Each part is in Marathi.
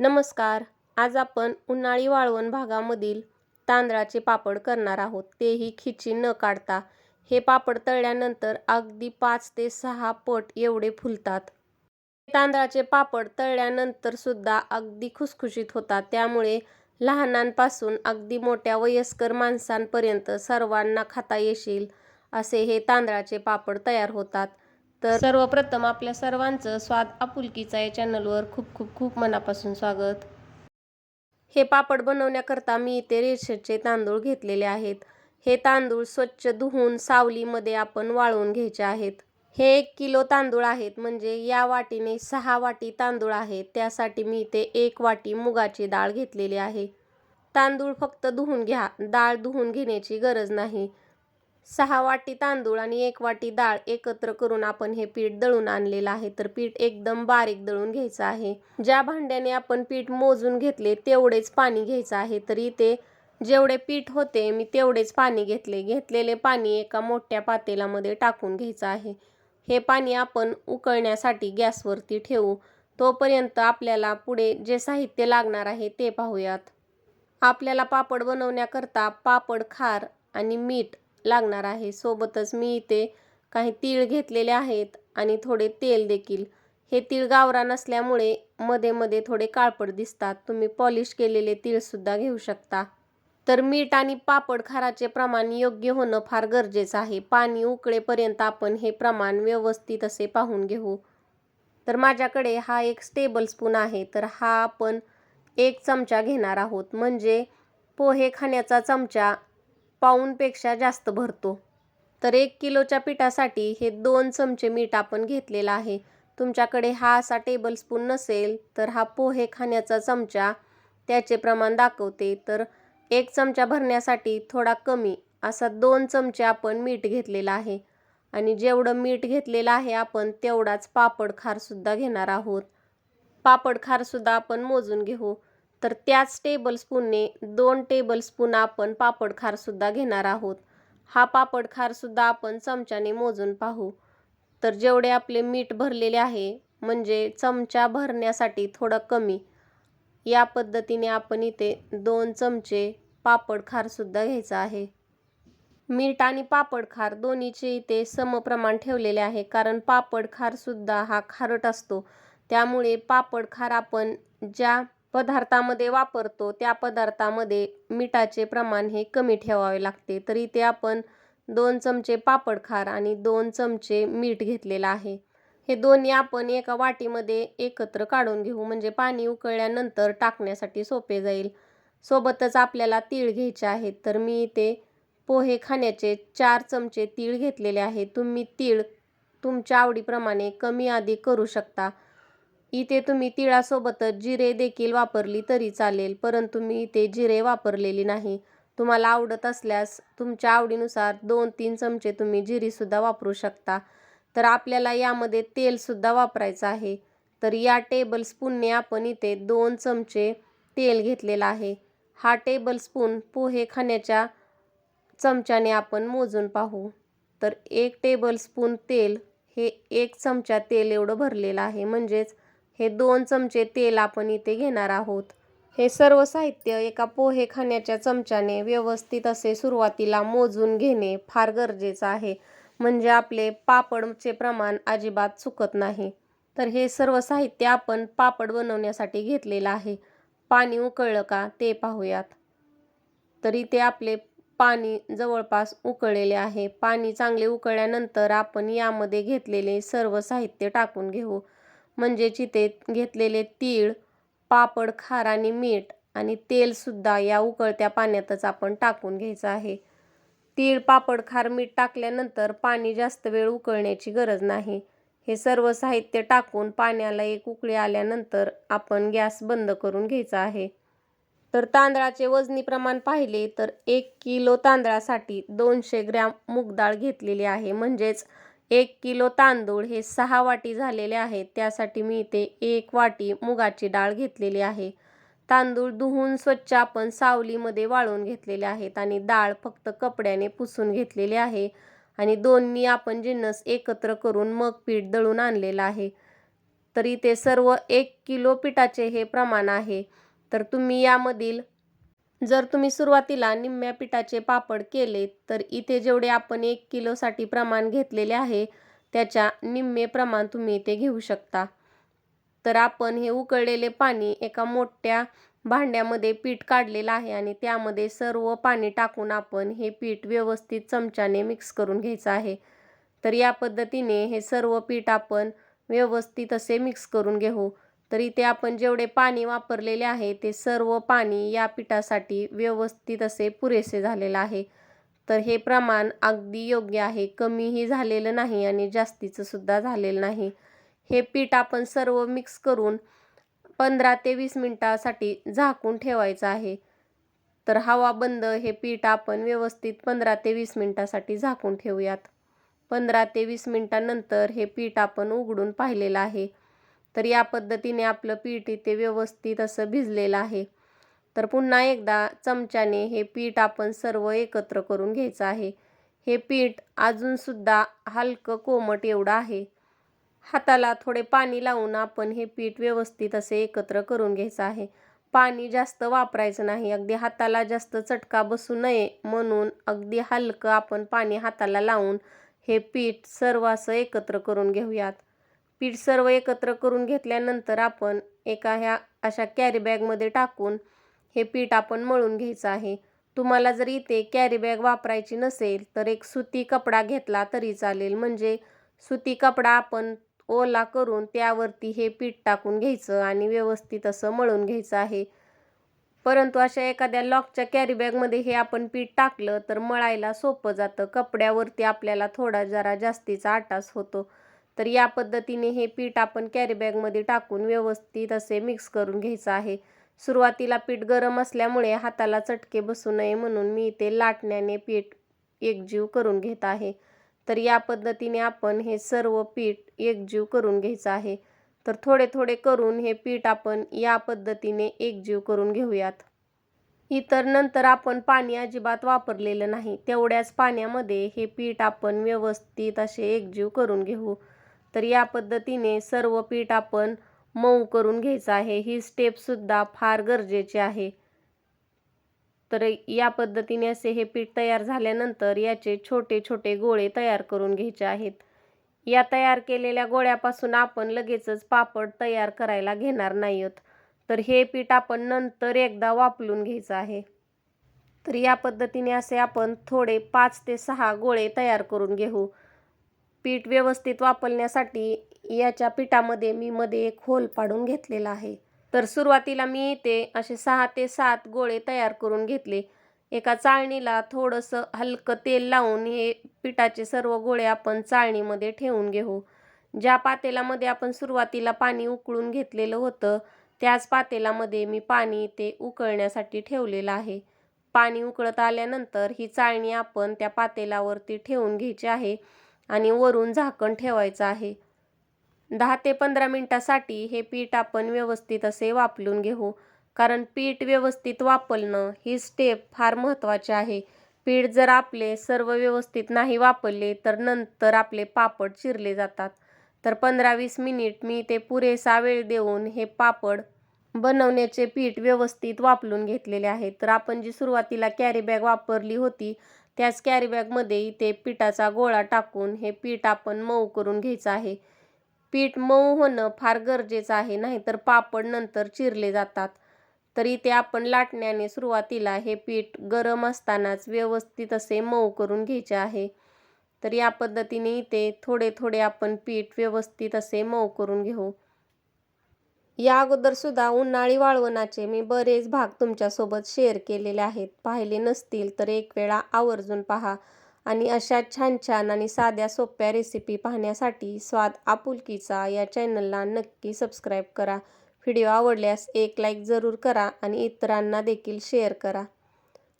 नमस्कार. आज आपण उन्हाळी वाळवण भागामधील तांदळाचे पापड करणार आहोत. तेही खिची न काढता. हे पापड तळल्यानंतर अगदी पाच ते सहा पट एवढे फुलतात. तांदळाचे पापड तळल्यानंतर सुद्धा अगदी खुसखुशीत होतात. त्यामुळे लहानांपासून अगदी मोठ्या वयस्कर माणसांपर्यंत सर्वांना खाता येशील असे हे तांदळाचे पापड तयार होतात. तर सर्वप्रथम आपल्या सर्वांचं स्वाद आपुलकीचा या चॅनलवर खूप खूप खूप मनापासून स्वागत. हे पापड बनवण्याकरता मी इथे रेशेचे तांदूळ घेतलेले आहेत. हे तांदूळ स्वच्छ धुवून सावलीमध्ये आपण वाळवून घ्यायचे आहेत. हे एक किलो तांदूळ आहेत म्हणजे या वाटीने सहा वाटी तांदूळ आहेत त्यासाठी मी इथे एक वाटी मुगाची डाळ घेतलेली आहे. तांदूळ फक्त धुवून घ्या. डाळ धुवून घेण्याची गरज नाही. सहा वाटी तांदूळ आणि एक वाटी डाळ एकत्र करून आपण हे पीठ दळून आणलेलं आहे. तर पीठ एकदम बारीक दळून घ्यायचं आहे. ज्या भांड्याने आपण पीठ मोजून घेतले तेवढेच पाणी घ्यायचं आहे. तर इथे जेवढे पीठ होते मी तेवढेच पाणी घेतले. घेतलेले पाणी एका मोठ्या पातेल्यामध्ये टाकून घ्यायचं आहे. हे पाणी आपण उकळण्यासाठी गॅसवरती ठेवू. तोपर्यंत आपल्याला पुढे जे साहित्य लागणार आहे ते पाहूयात. आपल्याला पापड बनवण्याकरता पापड खार आणि मीठ लागणार आहे. सोबतच मी इथे काही तीळ घेतलेले आहेत आणि थोडे तेल देखील. हे तीळ गावरा नसल्यामुळे मध्ये मध्ये थोडे काळपट दिसतात. तुम्ही पॉलिश केलेले तीळसुद्धा घेऊ शकता. तर मीठ आणि पापड खाराचे प्रमाण योग्य होणं फार गरजेचं आहे. पाणी उकळेपर्यंत आपण हे प्रमाण व्यवस्थित असे पाहून घेऊ. तर माझ्याकडे हा एक स्टेबल स्पून आहे. तर हा आपण एक चमचा घेणार आहोत. म्हणजे पोहे खाण्याचा चमचा पाऊनपेक्षा जास्त भरतो. तर एक किलोच्या पिठासाठी हे दोन चमचे मीठ आपण घेतलेलं आहे. तुमच्याकडे हा असा टेबलस्पून नसेल तर हा पोहे खाण्याचा चमचा त्याचे प्रमाण दाखवते. तर एक चमचा भरण्यासाठी थोडा कमी असा दोन चमचे आपण मीठ घेतलेलं आहे. आणि जेवढं मीठ घेतलेलं आहे आपण तेवढाच पापड खारसुद्धा घेणार आहोत. पापड खारसुद्धा आपण मोजून घेऊ. तर त्याच टेबलस्पूनने दोन टेबलस्पून आपण पापड खारसुद्धा घेणार आहोत. हा पापड खारसुद्धा आपण चमच्याने मोजून पाहू. तर जेवढे आपले मीठ भरलेले आहे म्हणजे चमचा भरण्यासाठी थोडं कमी. या पद्धतीने आपण इथे दोन चमचे पापड खारसुद्धा घ्यायचा आहे. मीठ आणि पापड खार दोन्हीचे इथे समप्रमाण ठेवलेले आहे कारण पापड खारसुद्धा हा खारट असतो. त्यामुळे पापड खार आपण ज्या पदार्थामध्ये वापरतो त्या पदार्थामध्ये मिठाचे प्रमाण हे कमी ठेवावे लागते. तर इथे आपण दोन चमचे पापड खार आणि दोन चमचे मीठ घेतलेलं आहे. हे दोन्ही आपण एका वाटीमध्ये एकत्र काढून घेऊ. म्हणजे पाणी उकळल्यानंतर टाकण्यासाठी सोपे जाईल. सोबतच आपल्याला तीळ घ्यायचे आहेत. तर मी इथे पोहे खाण्याचे चार चमचे तीळ घेतलेले आहे. तुम्ही तीळ तुमच्या आवडीप्रमाणे कमी आधी करू शकता. इथे तुम्ही तिळासोबतच जिरे देखील वापरली तरी चालेल परंतु मी इथे जिरे वापरलेली नाही. तुम्हाला आवडत असल्यास तुमच्या आवडीनुसार दोन तीन चमचे तुम्ही जिरीसुद्धा वापरू शकता. तर आपल्याला यामध्ये तेलसुद्धा वापरायचं आहे. तर या टेबल स्पूनने आपण इथे दोन चमचे तेल घेतलेलं आहे. हा टेबल स्पून पोहे खाण्याच्या चमच्याने आपण मोजून पाहू. तर एक टेबल स्पून तेल हे एक चमचा तेल एवढं भरलेलं आहे. म्हणजेच हे दोन चमचे तेल आपण इथे घेणार आहोत. हे सर्व साहित्य एका पोहे खाण्याच्या चमच्याने व्यवस्थित असे सुरुवातीला मोजून घेणे फार गरजेचं आहे. म्हणजे आपले पापडचे प्रमाण अजिबात चुकत नाही. तर हे सर्व साहित्य आपण पापड बनवण्यासाठी घेतलेलं आहे. पाणी उकळलं का ते पाहूयात. तर इथे आपले पाणी जवळपास उकळलेले आहे. पाणी चांगले उकळल्यानंतर आपण यामध्ये घेतलेले सर्व साहित्य टाकून घेऊ. म्हणजेच इथे घेतलेले तीळ पापड खार आणि मीठ आणि तेलसुद्धा या उकळत्या पाण्यातच आपण टाकून घ्यायचं आहे. तीळ पापड खार मीठ टाकल्यानंतर पाणी जास्त वेळ उकळण्याची गरज नाही. हे सर्व साहित्य टाकून पाण्याला एक उकळी आल्यानंतर आपण गॅस बंद करून घ्यायचा आहे. तर तांदळाचे वजनी प्रमाण पाहिले तर एक किलो तांदळासाठी दोनशे ग्रॅम मूगडाळ घेतलेली आहे. म्हणजेच एक किलो तांदूळ हे सहा वाटी झालेले आहेत. त्यासाठी मी इथे एक वाटी मुगाची डाळ घेतलेली आहे. तांदूळ धुवून स्वच्छ आपण सावलीमध्ये वाळून घेतलेले आहेत आणि डाळ फक्त कपड्याने पुसून घेतलेली आहे आणि दोन्ही आपण जिन्नस एकत्र करून मग पीठ दळून आणलेलं आहे. तर इथे सर्व एक किलो पिठाचे हे प्रमाण आहे. तर तुम्ही यामधील जर तुम्ही सुरुवातीला निम्म्या पिठाचे पापड केले तर इथे जेवढे आपण एक किलोसाठी प्रमाण घेतलेले आहे त्याच्या निम्मे प्रमाण तुम्ही इथे घेऊ शकता. तर आपण हे उकळलेले पाणी एका मोठ्या भांड्यामध्ये पीठ काढलेलं आहे आणि त्यामध्ये सर्व पाणी टाकून आपण हे पीठ व्यवस्थित चमच्याने मिक्स करून घ्यायचं आहे. तर या पद्धतीने हे सर्व पीठ आपण व्यवस्थित असे मिक्स करून घेऊ. तर इथे आपण जेवढे पाणी वापरलेले आहे ते सर्व पाणी या पिठासाठी व्यवस्थित असे पुरेसे झालेलं आहे. तर हे प्रमाण अगदी योग्य आहे. कमीही झालेलं नाही आणि जास्तीचं सुद्धा झालेलं नाही. हे पीठ आपण सर्व मिक्स करून पंधरा ते वीस मिनटासाठी झाकून ठेवायचं आहे. तर हवा बंद हे पीठ आपण व्यवस्थित पंधरा ते वीस मिनटासाठी झाकून ठेवूयात. पंधरा ते वीस मिनटानंतर हे पीठ आपण उघडून पाहिलेलं आहे. तर या पद्धतीने आपलं पीठ इथे व्यवस्थित असं भिजलेलं आहे. तर पुन्हा एकदा चमच्याने हे पीठ आपण सर्व एकत्र करून घ्यायचं आहे. हे पीठ अजूनसुद्धा हलकं कोमट एवढं आहे. हाताला थोडे पाणी लावून आपण हे पीठ व्यवस्थित असे एकत्र करून घ्यायचं आहे. पाणी जास्त वापरायचं नाही. अगदी हाताला जास्त चटका बसू नये म्हणून अगदी हलकं आपण पाणी हाताला लावून हे पीठ सर्व असं एकत्र करून घेऊयात. पीठ सर्व एकत्र करून घेतल्यानंतर आपण एका ह्या अशा कॅरीबॅगमध्ये टाकून हे पीठ आपण मळून घ्यायचं आहे. तुम्हाला जर इथे कॅरीबॅग वापरायची नसेल तर एक सुती कपडा घेतला तरी चालेल. म्हणजे सुती कपडा आपण ओला करून त्यावरती हे पीठ टाकून घ्यायचं आणि व्यवस्थित असं मळून घ्यायचं आहे. परंतु अशा एखाद्या लॉकच्या कॅरीबॅगमध्ये हे आपण पीठ टाकलं तर मळायला सोपं जातं. कपड्यावरती आपल्याला थोडा जरा जास्तीचा आटास होतो. तर या पद्धतीने हे पीठ आपण कॅरी बॅगमध्ये टाकून व्यवस्थित असे मिक्स करून घ्यायचं आहे. सुरुवातीला पीठ गरम असल्यामुळे हाताला चटके बसू नये म्हणून मी ते लाटण्याने पीठ एकजीव करून घेत आहे. तर या पद्धतीने आपण हे सर्व पीठ एकजीव करून घ्यायचं आहे. तर थोडे थोडे करून हे पीठ आपण या पद्धतीने एकजीव करून घेऊयात. इतर नंतर आपण पाणी अजिबात वापरलेलं नाही. तेवढ्याच पाण्यामध्ये हे पीठ आपण व्यवस्थित असे एकजीव करून घेऊ. तर या पद्धतीने सर्व पीठ आपण मऊ करून घ्यायचं आहे. ही स्टेपसुद्धा फार गरजेची आहे. तर या पद्धतीने असे हे पीठ तयार झाल्यानंतर याचे छोटे छोटे गोळे तयार करून घ्यायचे आहेत. या तयार केलेल्या गोळ्यापासून आपण लगेचच पापड तयार करायला घेणार नाही आहोत तर हे पीठ आपण नंतर एकदा वापरून घ्यायचं आहे. तर या पद्धतीने असे आपण थोडे पाच ते सहा गोळे तयार करून घेऊ. पीठ व्यवस्थित वापरण्यासाठी याच्या पिठामध्ये मी मध्ये एक होल पाडून घेतलेला आहे. तर सुरुवातीला मी इथे असे सहा ते सात गोळे तयार करून घेतले. एका चाळणीला थोडंसं हलकं तेल लावून हे पिठाचे सर्व गोळे आपण चाळणीमध्ये ठेवून घेऊ. ज्या पातेल्यामध्ये आपण सुरुवातीला पाणी उकळून घेतलेलं होतं त्याच पातेल्यामध्ये मी पाणी ते उकळण्यासाठी ठेवलेलं आहे. पाणी उकळत आल्यानंतर ही चाळणी आपण त्या पातेल्यावरती ठेवून घ्यायची आहे. आणि वरून झाकण ठेवायचं आहे. दहा ते पंधरा मिनटासाठी हे पीठ आपण व्यवस्थित असे वापरून घेऊ. कारण पीठ व्यवस्थित वापरणं ही स्टेप फार महत्त्वाची आहे. पीठ जर आपले सर्व व्यवस्थित नाही वापरले तर नंतर आपले पापड चिरले जातात. तर पंधरा वीस मिनिट मी ते पुरेसा वेळ देऊन हे पापड बनवण्याचे पीठ व्यवस्थित वापरून घेतलेले आहे. तर आपण जी सुरुवातीला कॅरी बॅग वापरली होती त्याच कॅरीबॅगमध्ये इथे पिठाचा गोळा टाकून हे पीठ आपण मऊ करून घ्यायचं आहे. पीठ मऊ होणं फार गरजेचं आहे नाहीतर पापड नंतर चिरले जातात. तर इथे आपण लाटण्याने सुरुवातीला हे पीठ गरम असतानाच व्यवस्थित असे मऊ करून घ्यायचे आहे. तर या पद्धतीने इथे थोडे थोडे आपण पीठ व्यवस्थित असे मऊ करून घेऊ. या अगोदरसुद्धा उन्हाळी वाळवणाचे मी बरेच भाग तुमच्यासोबत शेअर केलेले आहेत. पाहिले नसतील तर एक वेळा आवर्जून पहा आणि अशा छान छान आणि साध्या सोप्या रेसिपी पाहण्यासाठी स्वाद आपुलकीचा या चॅनलला नक्की सबस्क्राईब करा. व्हिडिओ आवडल्यास एक लाईक जरूर करा आणि इतरांना देखील शेअर करा.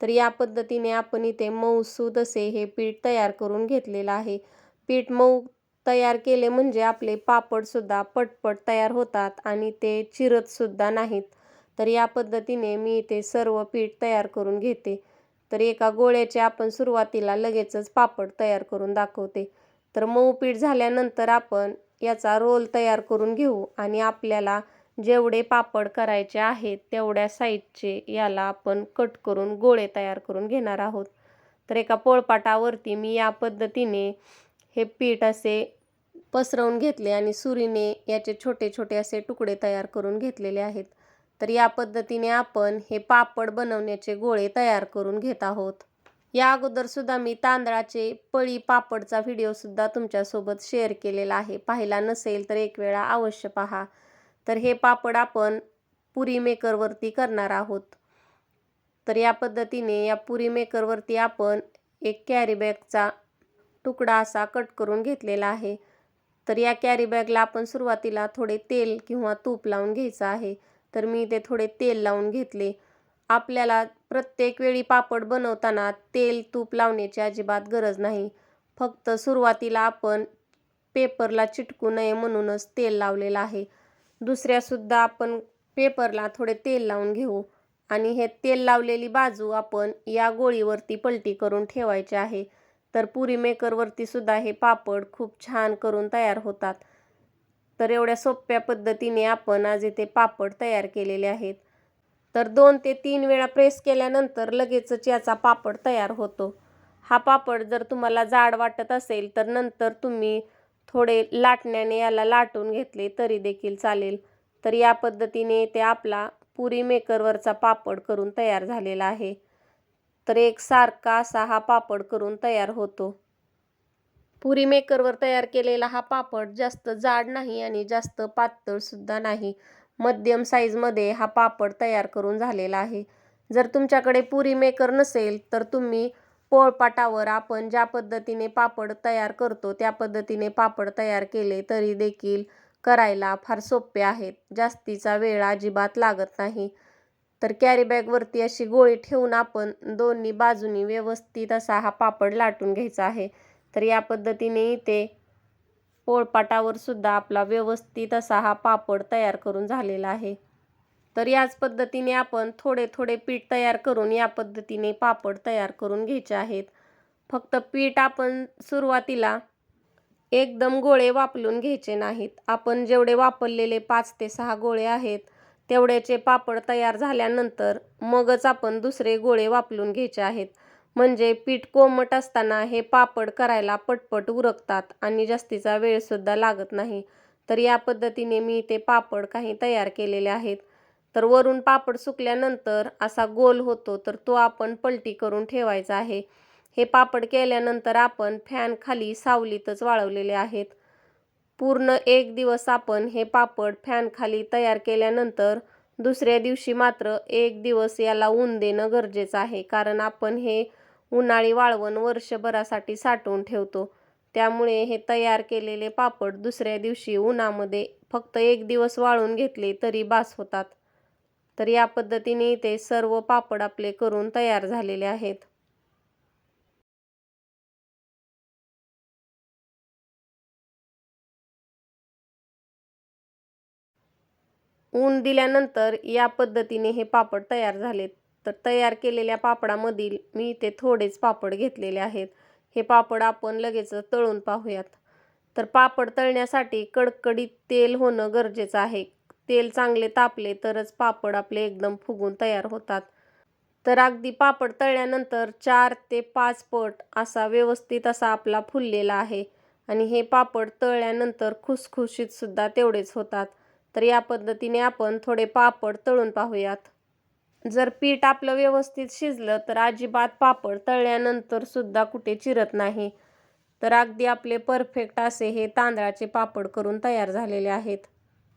तर या पद्धतीने आपण इथे मऊसूद असे हे पीठ तयार करून घेतलेलं आहे. पीठ मऊ तयार केले म्हणजे आपले पापडसुद्धा पटपट तयार होतात आणि ते चिरतसुद्धा नाहीत. तर या पद्धतीने मी इथे सर्व पीठ तयार करून घेते. तर एका गोळ्याचे आपण सुरुवातीला लगेचच पापड तयार करून दाखवते. तर मऊ पीठ झाल्यानंतर आपण याचा रोल तयार करून घेऊ आणि आपल्याला जेवढे पापड करायचे आहेत तेवढ्या साईजचे याला आपण कट करून गोळे तयार करून घेणार आहोत. तर एका पोळपाटावरती मी या पद्धतीने हे पीठ असे पसरवून घेतले आणि सुरीने याचे छोटे छोटे असे तुकडे तयार करून घेतलेले आहेत. तर या पद्धतीने आपण हे पापड बनवण्याचे गोळे तयार करून घेत आहोत. या अगोदर सुद्धा मी तांदळाचे पळी पापडचा व्हिडिओसुद्धा तुमच्यासोबत शेअर केलेला आहे. पाहिला नसेल तर एक वेळा अवश्य पहा. तर हे पापड आपण पुरी मेकरवरती करणार आहोत. तर या पद्धतीने या पुरी मेकरवरती आपण एक कॅरीबॅगचा तुकडा असा कट करून घेतलेला आहे. तर या कॅरी बॅगला आपण सुरुवातीला थोडे तेल किंवा तूप लावून घ्यायचं आहे. तर मी ते थोडे तेल लावून घेतले. आपल्याला प्रत्येक वेळी पापड बनवताना तेल तूप लावण्याची अजिबात गरज नाही. फक्त सुरुवातीला आपण पेपरला चिटकू नये म्हणूनच तेल लावलेलं आहे. दुसऱ्यासुद्धा आपण पेपरला थोडे तेल लावून घेऊ. आणि हे तेल लावलेली बाजू आपण या गोळीवरती पलटी करून ठेवायचे आहे. तर पुरी मेकरवरती सुद्धा हे पापड खूप छान करून तयार होतात. तर एवढ्या सोप्या पद्धतीने आपण आज इथे पापड तयार केलेले आहेत. तर दोन ते तीन वेळा प्रेस केल्यानंतर लगेचच याचा पापड तयार होतो. हा पापड जर तुम्हाला जाड वाटत असेल तर नंतर तुम्ही थोडे लाटण्याने याला लाटून घेतले तरी देखील चालेल. तर या पद्धतीने ते आपला पुरी मेकरवरचा पापड करून तयार झालेला आहे. तर एक सारखा असा हा पापड करून तयार होतो. पुरी मेकरवर तयार केलेला हा पापड जास्त जाड नाही आणि जास्त पातळसुद्धा नाही. मध्यम साईजमध्ये हा पापड तयार करून झालेला आहे. जर तुमच्याकडे पुरी मेकर नसेल तर तुम्ही पोळपाटावर आपण ज्या पद्धतीने पापड तयार करतो त्या पद्धतीने पापड तयार केले तरी देखील करायला फार सोपे आहेत. जास्तीचा वेळ अजिबात लागत नाही. तर कॅरी बॅगवरती अशी गोळी ठेवून आपण दोन्ही बाजूनी व्यवस्थित असा हा पापड लाटून घ्यायचा आहे. तर या पद्धतीने इथे पोळपाटावर सुद्धा आपला व्यवस्थित असा हा पापड तयार करून झालेला आहे. तर याच पद्धतीने आपण थोडे थोडे पीठ तयार करून या पद्धतीने पापड तयार करून घ्यायचे आहेत. फक्त पीठ आपण सुरुवातीला एकदम गोळे वापरून घ्यायचे नाहीत. आपण जेवढे वापरलेले पाच ते सहा गोळे आहेत तेवढ्याचे पापड तयार झाल्यानंतर मगच आपण दुसरे गोळे वापरून घ्यायचे आहेत. म्हणजे पीठ कोमट असताना हे पापड करायला पटपट उरकतात आणि जास्तीचा वेळसुद्धा लागत नाही. तर या पद्धतीने मी ते पापड काही तयार केलेले आहेत. तर वरून पापड सुकल्यानंतर असा गोल होतो तर तो आपण पलटी करून ठेवायचा आहे. हे पापड केल्यानंतर आपण फॅन खाली सावलीतच वाळवलेले आहेत. पूर्ण एक दिवस आपण हे पापड फॅनखाली तयार केल्यानंतर दुसऱ्या दिवशी मात्र एक दिवस याला ऊन देणं गरजेचं आहे. कारण आपण हे उन्हाळी वाळवण वर्षभरासाठी साठवून ठेवतो. त्यामुळे हे तयार केलेले पापड दुसऱ्या दिवशी उन्हामध्ये फक्त एक दिवस वाळून घेतले तरी बास होतात. तर या पद्धतीने ते सर्व पापड आपले करून तयार झालेले आहेत. ऊन दिल्यानंतर या पद्धतीने हे पापड तयार झालेत. तर तयार केलेल्या पापडामधील मी ते थोडेच पापड घेतलेले आहेत. हे पापड आपण लगेच तळून पाहूयात. तर पापड तळण्यासाठी कडकडीत तेल होणं गरजेचं आहे. तेल चांगले तापले तरच पापड आपले एकदम फुगून तयार होतात. तर अगदी पापड तळल्यानंतर चार ते पाच पट असा व्यवस्थित असा आपला फुललेला आहे. आणि हे पापड तळल्यानंतर खुसखुशीतसुद्धा तेवढेच होतात. तर या पद्धतीने आपण थोडे पापड तळून पाहूयात. जर पीठ आपलं व्यवस्थित शिजलं तर अजिबात पापड तळल्यानंतर सुद्धा कुठे चिरत नाही. तर अगदी आपले परफेक्ट असे हे तांदळाचे पापड करून तयार झालेले आहेत.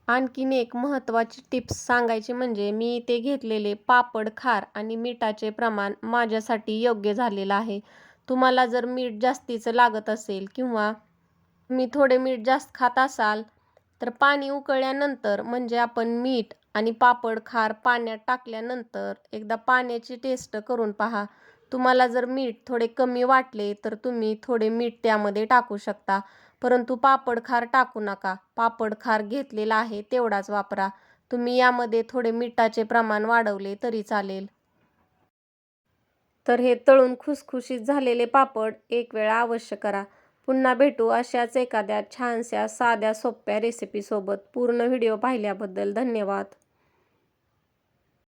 आणखीन एक महत्त्वाची टिप्स सांगायची म्हणजे मी इथे घेतलेले पापड खार आणि मिठाचे प्रमाण माझ्यासाठी योग्य झालेलं आहे. तुम्हाला जर मीठ जास्तीचं लागत असेल किंवा मी थोडे मीठ जास्त खात असाल तर पाणी उकळल्यानंतर म्हणजे आपण मीठ आणि पापड खार पाण्यात टाकल्यानंतर एकदा पाण्याची टेस्ट करून पहा. तुम्हाला जर मीठ थोडे कमी वाटले तर तुम्ही थोडे मीठ त्यामध्ये टाकू शकता. परंतु पापड खार टाकू नका. पापड खार घेतलेला आहे तेवढाच वापरा. तुम्ही यामध्ये थोडे मिठाचे प्रमाण वाढवले तरी चालेल. तर हे तळून खुसखुशीत झालेले पापड एक वेळा अवश्य करा. पुन्हा भेटू अशाच एखाद्या छानशा साध्या सोप्या रेसिपीसोबत पूर्ण व्हिडिओ पाहिल्याबद्दल धन्यवाद.